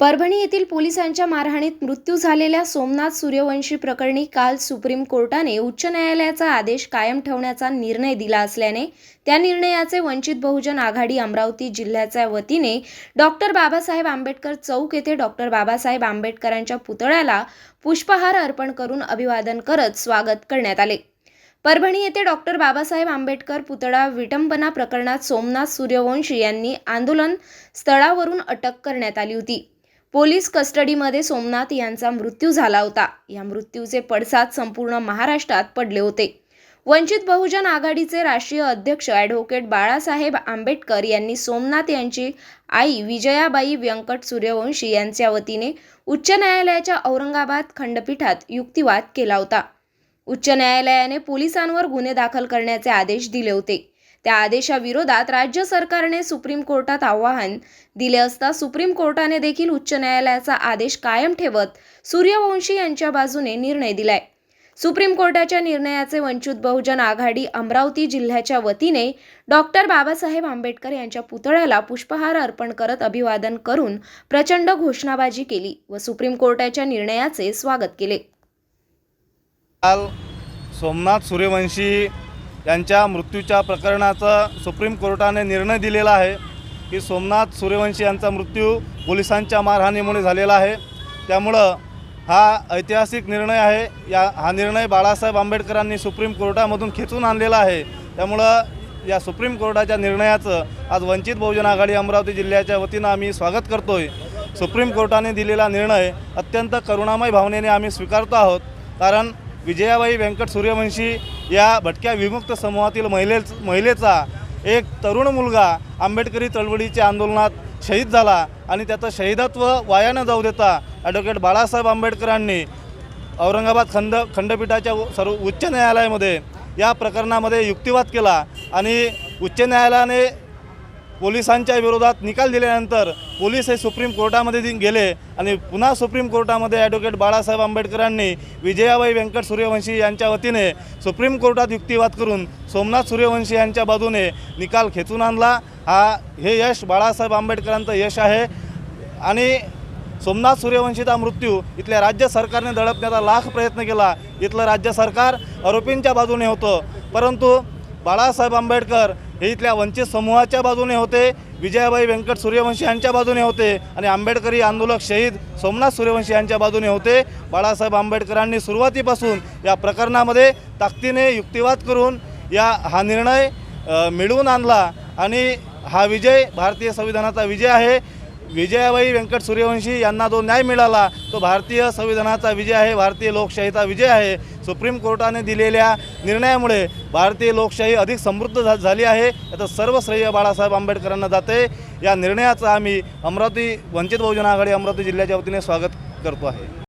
परभणी येथील पोलिसांच्या मारहाणीत मृत्यू झालेल्या सोमनाथ सूर्यवंशी प्रकरणी काल सुप्रीम कोर्टाने उच्च न्यायालयाचा आदेश कायम ठेवण्याचा निर्णय दिला असल्याने त्या निर्णयाचे वंचित बहुजन आघाडी अमरावती जिल्ह्याच्या वतीने डॉक्टर बाबासाहेब आंबेडकर चौक येथे डॉक्टर बाबासाहेब आंबेडकरांच्या पुतळ्याला पुष्पहार अर्पण करून अभिवादन करत स्वागत करण्यात आले. परभणी येथे डॉक्टर बाबासाहेब आंबेडकर पुतळा विटंबना प्रकरणात सोमनाथ सूर्यवंशी यांनी आंदोलन स्थळावरून अटक करण्यात आली होती. पोलीस कस्टडीमध्ये सोमनाथ यांचा मृत्यू झाला होता. या मृत्यूचे पडसाद संपूर्ण महाराष्ट्रात पडले होते. वंचित बहुजन आघाडीचे राष्ट्रीय अध्यक्ष ॲडव्होकेट बाळासाहेब आंबेडकर यांनी सोमनाथ यांची आई विजयाबाई व्यंकट सूर्यवंशी यांच्या वतीने उच्च न्यायालयाच्या औरंगाबाद खंडपीठात युक्तिवाद केला होता. उच्च न्यायालयाने पोलिसांवर गुन्हे दाखल करण्याचे आदेश दिले होते. त्या आदेशाविरोधात राज्य सरकारने सुप्रीम कोर्टात आव्हान दिले असता सुप्रीम कोर्टाने देखील उच्च न्यायालयाचा आदेश कायम ठेवत सूर्यवंशी यांच्या बाजूने निर्णय दिलाय. सुप्रीम कोर्टाच्या निर्णयाचे वंचित बहुजन आघाडी अमरावती जिल्ह्याच्या वतीने डॉक्टर बाबासाहेब आंबेडकर यांच्या पुतळ्याला पुष्पहार अर्पण करत अभिवादन करून प्रचंड घोषणाबाजी केली व सुप्रीम कोर्टाच्या निर्णयाचे स्वागत केले. काल सोमनाथ सूर्यवंशी यांच्या मृत्यूच्या प्रकरणाचा सुप्रीम कोर्टाने निर्णय दिलेला आहे की सोमनाथ सूर्यवंशी यांचा मृत्यू पोलिसांच्या मारहाणीमुळे झालेला आहे. त्यामुळं हा ऐतिहासिक निर्णय आहे. या हा निर्णय बाळासाहेब आंबेडकरांनी सुप्रीम कोर्टामधून खेचून आणलेला आहे. त्यामुळं या सुप्रीम कोर्टाच्या निर्णयाचं आज वंचित बहुजन आघाडी अमरावती जिल्ह्याच्या वतीनं आम्ही स्वागत करतो आहे सुप्रीम कोर्टाने दिलेला निर्णय अत्यंत करुणामय भावनेने आम्ही स्वीकारतो आहोत. कारण विजयाबाई व्यंकट सूर्यवंशी या भटक्या विमुक्त समूहातील महिले महिलेचा एक तरुण मुलगा आंबेडकरी चळवळीच्या आंदोलनात शहीद झाला आणि त्याचं शहीदत्व वाया न जाऊ देता ॲडव्होकेट बाळासाहेब आंबेडकरांनी औरंगाबाद खंड खंडपीठाच्या सर्व उच्च न्यायालयामध्ये या प्रकरणामध्ये युक्तिवाद केला आणि उच्च न्यायालयाने पोलिसांच्या विरोधात निकाल दिल्यानंतर पोलीस हे सुप्रीम कोर्टामध्ये दि- गेले आणि पुन्हा सुप्रीम कोर्टामध्ये ॲडव्होकेट बाळासाहेब आंबेडकरांनी विजयाबाई व्यंकट सूर्यवंशी यांच्या वतीने सुप्रीम कोर्टात युक्तिवाद करून सोमनाथ सूर्यवंशी यांच्या बाजूने निकाल खेचून आणला. हा हे यश बाळासाहेब आंबेडकरांचं यश आहे. आणि सोमनाथ सूर्यवंशीचा मृत्यू इथल्या राज्य सरकारने दडपण्याचा लाख प्रयत्न केला. इथलं राज्य सरकार आरोपींच्या बाजूने होतं. परंतु बाळासाहेब आंबेडकर हे इथल्या वंचित समूहाच्या बाजूने होते विजयाबाई व्यंकट सूर्यवंशी यांच्या बाजूने होते आणि आंबेडकरी आंदोलक शहीद सोमनाथ सूर्यवंशी यांच्या बाजूने होते. बाळासाहेब आंबेडकरांनी सुरुवातीपासून या प्रकरणामध्ये ताकदीने युक्तिवाद करून या हा निर्णय मिळवून आणला आणि हा विजय भारतीय संविधानाचा विजय आहे. विजयाबाई व्यंकट सूर्यवंशी यांना जो न्याय मिळाला तो भारतीय संविधानाचा विजय आहे भारतीय लोकशाहीचा विजय आहे. सुप्रीम कोर्टाने दिलेल्या निर्णयामुळे भारतीय लोकशाही अधिक समृद्ध झा झाली आहे. याचं सर्व श्रेय बाळासाहेब आंबेडकरांना जाते. या निर्णयाचं आम्ही अमरावती वंचित बहुजन आघाडी अमरावती जिल्ह्याच्या वतीने स्वागत करतो आहे.